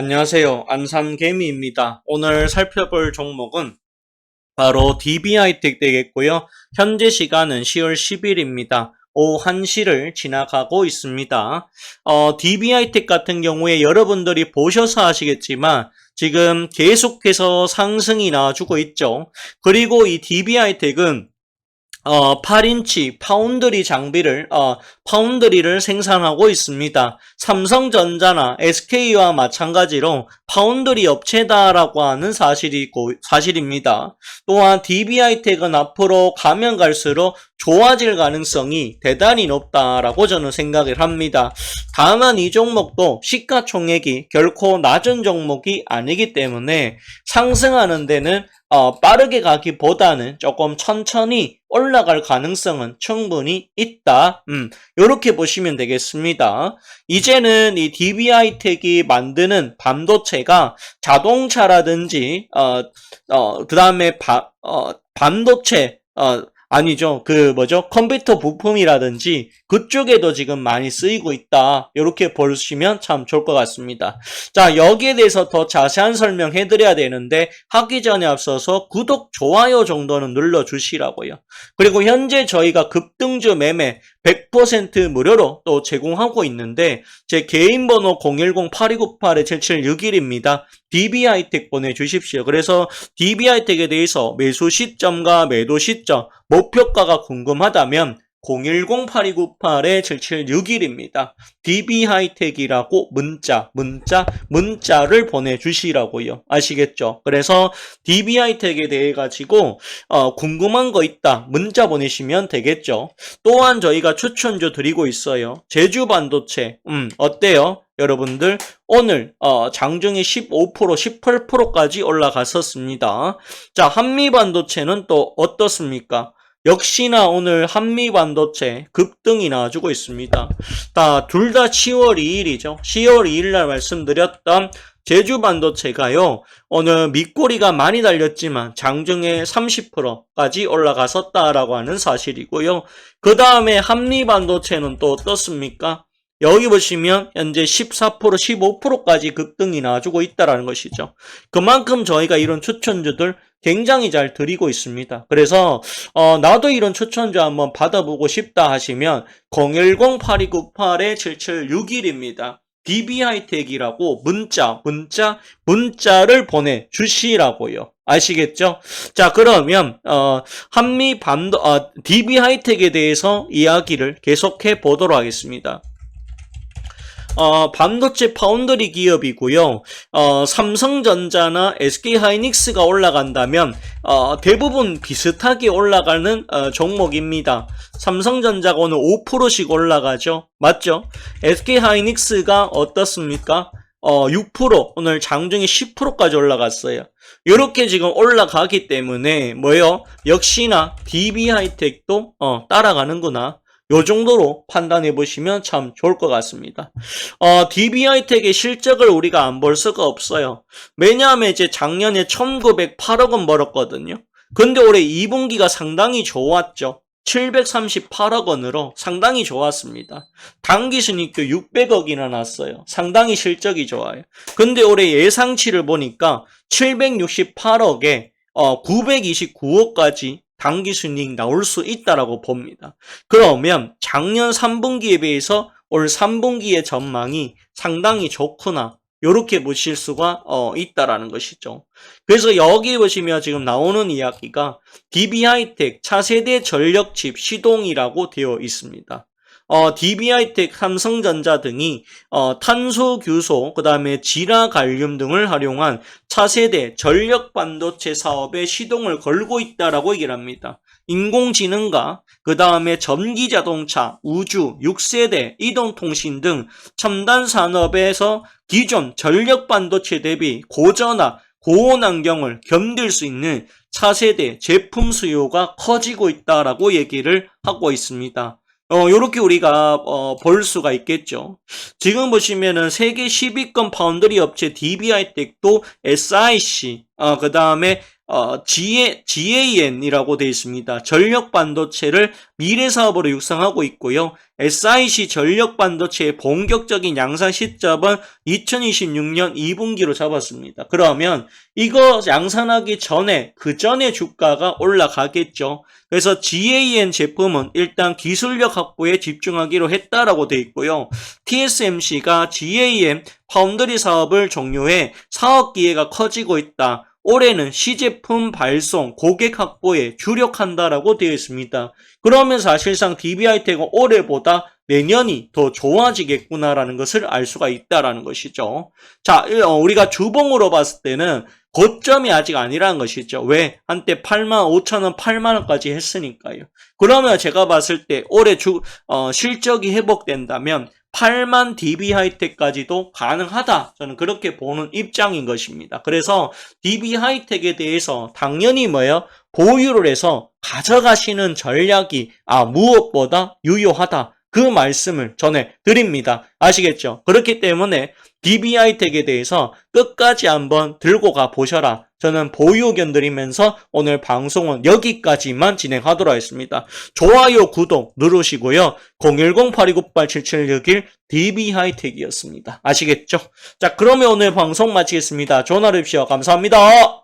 안녕하세요. 안산개미입니다. 오늘 살펴볼 종목은 바로 DB하이텍 되겠고요. 현재 시간은 10월 10일입니다. 오후 1시를 지나가고 있습니다. 어, DB하이텍 같은 경우에 여러분들이 보셔서 아시겠지만 지금 계속해서 상승이 나와주고 있죠. 그리고 이 DB하이텍은 어, 8인치 파운드리 장비를, 어, 파운드리를 생산하고 있습니다. 삼성전자나 SK와 마찬가지로 파운드리 업체다라고 하는 사실이 고, 사실입니다. 또한 DB하이텍은 앞으로 가면 갈수록 좋아질 가능성이 대단히 높다라고 저는 생각을 합니다. 다만 이 종목도 시가총액이 결코 낮은 종목이 아니기 때문에 상승하는 데는 어, 빠르게 가기보다는 조금 천천히 올라갈 가능성은 충분히 있다. 음, 이렇게 보시면 되겠습니다. 이제는 이 DB하이텍이 만드는 반도체 가 자동차라든지 어, 어, 그 다음에 어, 반도체 어, 아니죠. 그 뭐죠? 컴퓨터 부품이라든지 그쪽에도 지금 많이 쓰이고 있다. 이렇게 보시면 참 좋을 것 같습니다. 자, 여기에 대해서 더 자세한 설명해 드려야 되는데 하기 전에 앞서서 구독, 좋아요 정도는 눌러 주시라고요. 그리고 현재 저희가 급등주 매매 100% 무료로 또 제공하고 있는데 제 개인 번호 010-8298-7761입니다. DB하이텍 보내주십시오. 그래서 DB하이텍에 대해서 매수 시점과 매도 시점, 목표가가 궁금하다면 010-8298-7761입니다. DB하이텍이라고 문자, 문자, 문자를 보내주시라고요. 아시겠죠? 그래서 DB하이텍에 대해 가지고 어, 궁금한 거 있다. 문자 보내시면 되겠죠. 또한 저희가 추천주 드리고 있어요. 제주 반도체, 음, 어때요? 여러분들 오늘 어, 장중에 15% 18%까지 올라갔었습니다. 자 한미 반도체는 또 어떻습니까? 역시나 오늘 한미 반도체 급등이 나와주고 있습니다. 둘 다 10월 2일이죠. 10월 2일 날 말씀드렸던 제주 반도체가요, 오늘 밑꼬리가 많이 달렸지만 장중에 30%까지 올라갔었다라고 하는 사실이고요. 그 다음에 한미 반도체는 또 어떻습니까? 여기 보시면 현재 14% 15%까지 급등이 나와주고 있다라는 것이죠. 그만큼 저희가 이런 추천주들 굉장히 잘 드리고 있습니다. 그래서 어, 나도 이런 추천주 한번 받아보고 싶다 하시면 010-8298-7761입니다. DB하이텍이라고 문자, 문자, 문자를 보내주시라고요. 아시겠죠? 자, 그러면, 어, 한미 반도, 어, DB하이텍에 대해서 이야기를 계속해 보도록 하겠습니다. 어, 반도체 파운드리 기업이고요. 어, 삼성전자나 SK하이닉스가 올라간다면 어, 대부분 비슷하게 올라가는 어, 종목입니다. 삼성전자가 오늘 5%씩 올라가죠. 맞죠? SK하이닉스가 어떻습니까? 어, 6% 오늘 장중에 10%까지 올라갔어요. 이렇게 지금 올라가기 때문에 뭐요? 역시나 DB하이텍도 어, 따라가는구나. 요 정도로 판단해 보시면 참 좋을 것 같습니다. 어, DB하이텍의 실적을 우리가 안 볼 수가 없어요. 왜냐하면 이제 작년에 1908억 원 벌었거든요. 근데 올해 2분기가 상당히 좋았죠. 738억 원으로 상당히 좋았습니다. 당기 순이익도 600억이나 났어요. 상당히 실적이 좋아요. 근데 올해 예상치를 보니까 768억에 어, 929억까지 당기 순이익 나올 수 있다라고 봅니다. 그러면 작년 3분기에 비해서 올 3분기의 전망이 상당히 좋구나. 이렇게 보실 수가 어, 있다라는 것이죠. 그래서 여기 보시면 지금 나오는 이야기가 DB하이텍 차세대 전력칩 시동이라고 되어 있습니다. 어, DB하이텍, 삼성전자 등이 어, 탄소 규소, 그 다음에 지라 갈륨 등을 활용한 차세대 전력 반도체 사업에 시동을 걸고 있다라고 얘기를 합니다. 인공지능과 그 다음에 전기 자동차, 우주, 6세대, 이동통신 등 첨단 산업에서 기존 전력 반도체 대비 고전화, 고온 환경을 견딜 수 있는 차세대 제품 수요가 커지고 있다라고 얘기를 하고 있습니다. 어, 요렇게 우리가, 어, 볼 수가 있겠죠. 지금 보시면은 세계 10위권 파운드리 업체 DB하이텍도 SIC, 어, 그 다음에, 어, GA, GAN이라고 되어 있습니다. 전력 반도체를 미래 사업으로 육성하고 있고요. SIC 전력 반도체의 본격적인 양산 시점은 2026년 2분기로 잡았습니다. 그러면 이거 양산하기 전에 그 전에 주가가 올라가겠죠. 그래서 GAN 제품은 일단 기술력 확보에 집중하기로 했다라고 되어 있고요. TSMC가 GAN 파운드리 사업을 종료해 사업 기회가 커지고 있다. 올해는 시제품 발송, 고객 확보에 주력한다라고 되어 있습니다. 그러면 사실상 DB하이텍은 올해보다 내년이 더 좋아지겠구나라는 것을 알 수가 있다라는 것이죠. 자, 이, 어, 우리가 주봉으로 봤을 때는 고점이 아직 아니라는 것이죠. 왜? 한때 8만 5천 원, 8만 원까지 했으니까요. 그러면 제가 봤을 때 올해 주, 어, 실적이 회복된다면 8만 DB 하이텍까지도 가능하다. 저는 그렇게 보는 입장인 것입니다. 그래서 DB 하이텍에 대해서 당연히 뭐예요? 보유를 해서 가져가시는 전략이 아 무엇보다 유효하다. 그 말씀을 전해 드립니다. 아시겠죠? 그렇기 때문에 DB 하이텍에 대해서 끝까지 한번 들고 가 보셔라. 저는 보유 의견 드리면서 오늘 방송은 여기까지만 진행하도록 하겠습니다. 좋아요, 구독 누르시고요. 010-8298-7761 DB 하이텍이었습니다. 아시겠죠? 자, 그러면 오늘 방송 마치겠습니다. 하루 되십시오. 감사합니다.